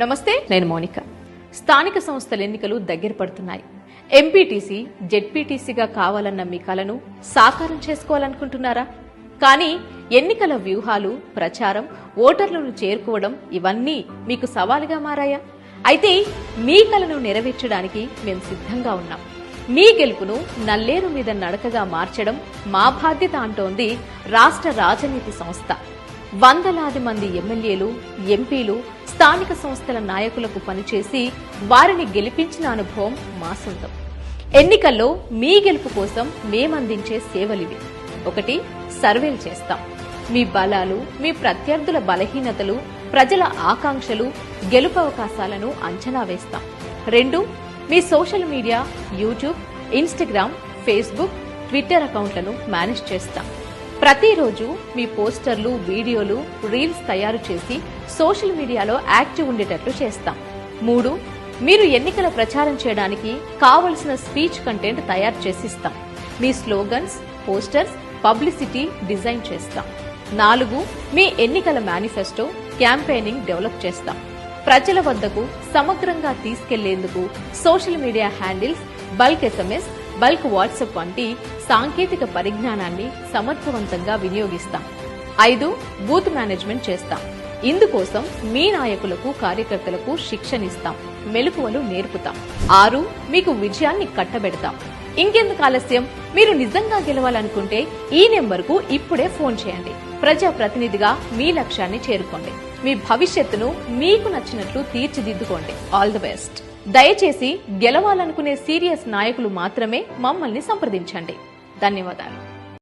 నమస్తే నేను మౌనిక. స్థానిక సంస్థల ఎన్నికలు దగ్గర పడుతున్నాయి. ఎంపీటీసీ జెడ్పీటీసీగా కావాలన్న మీ కలను సాకారం చేసుకోవాలనుకుంటున్నారా? కానీ ఎన్నికల వ్యూహాలు ప్రచారం ఓటర్లను చేరుకోవడం ఇవన్నీ మీకు సవాలుగా మారాయా? అయితే మీ కలను నెరవేర్చడానికి మేము సిద్ధంగా ఉన్నాం. మీ గెలుపును నల్లేరు మీద నడకగా మార్చడం మా బాధ్యత అంటోంది రాష్ట్ర రాజనీతి సంస్థ. వందలాది మంది ఎమ్మెల్యేలు ఎంపీలు స్థానిక సంస్థల నాయకులకు పనిచేసి వారిని గెలిపించిన అనుభవం మా సొంతం. ఎన్నికల్లో మీ గెలుపు కోసం మేమందించే సేవలివి. ఒకటి సర్వేలు చేస్తాం. మీ బలాలు మీ ప్రత్యర్థుల బలహీనతలు ప్రజల ఆకాంక్షలు గెలుపు అవకాశాలను అంచనా వేస్తాం. రెండు మీ social media YouTube Instagram Facebook Twitter అకౌంట్లను మేనేజ్ చేస్తాం. ప్రతిరోజు మీ పోస్టర్లు వీడియోలు రీల్స్ తయారు చేసి సోషల్ మీడియాలో యాక్టివ్ ఉండేటట్లు చేస్తాం. మూడు మీరు ఎన్నికల ప్రచారం చేయడానికి కావలసిన స్పీచ్ కంటెంట్ తయారు చేసిస్తాం మీ స్లోగన్స్ పోస్టర్స్ పబ్లిసిటీ డిజైన్ చేస్తాం. నాలుగు మీ ఎన్నికల మేనిఫెస్టో క్యాంపెయినింగ్ డెవలప్ చేస్తాం. ప్రజల వద్దకు సమగ్రంగా తీసుకెళ్ళేందుకు social media handles bulk SMS bulk WhatsApp వంటి సాంకేతిక పరిజ్ఞానాన్ని సమర్థవంతంగా వినియోగిస్తాం. ఐదు బూత్ మేనేజ్మెంట్ చేస్తాం. ఇందుకోసం మీ నాయకులకు కార్యకర్తలకు శిక్షణిస్తాం. మెలకువలు నేర్పుతాం. ఆరు మీకు విజయాన్ని కట్టబెడతాం. ఇంకెందుకు ఆలస్యం? మీరు నిజంగా గెలవాలనుకుంటే ఈ నెంబర్కు ఇప్పుడే ఫోన్ చేయండి. ప్రజా ప్రతినిధిగా మీ లక్ష్యాన్ని చేరుకోండి. మీ భవిష్యత్తును మీకు నచ్చినట్లు తీర్చిదిద్దుకోండి. All the best. దయచేసి గెలవాలనుకునే సీరియస్ నాయకులు మాత్రమే మమ్మల్ని సంప్రదించండి. ధన్యవాదాలు.